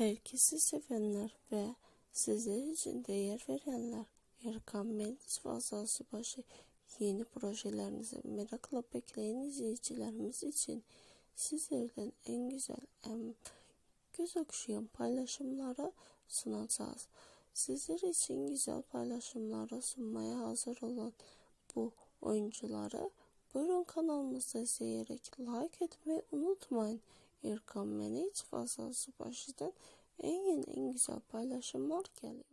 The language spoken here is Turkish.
Herkesi sevenler ve sizler için değer verenler Erkan Mendez ve başı yeni projelerinizi merakla bekleyen izleyicilerimiz için sizlerden en güzel, en göz okşayan paylaşımları sunacağız. Sizler için güzel paylaşımları sunmaya hazır olan bu oyuncuları buyurun kanalımızda izleyerek like etmeyi unutmayın. Erkan Meniç ve Azal Subaşı'dan en yeni en güzel paylaşımlar gelir.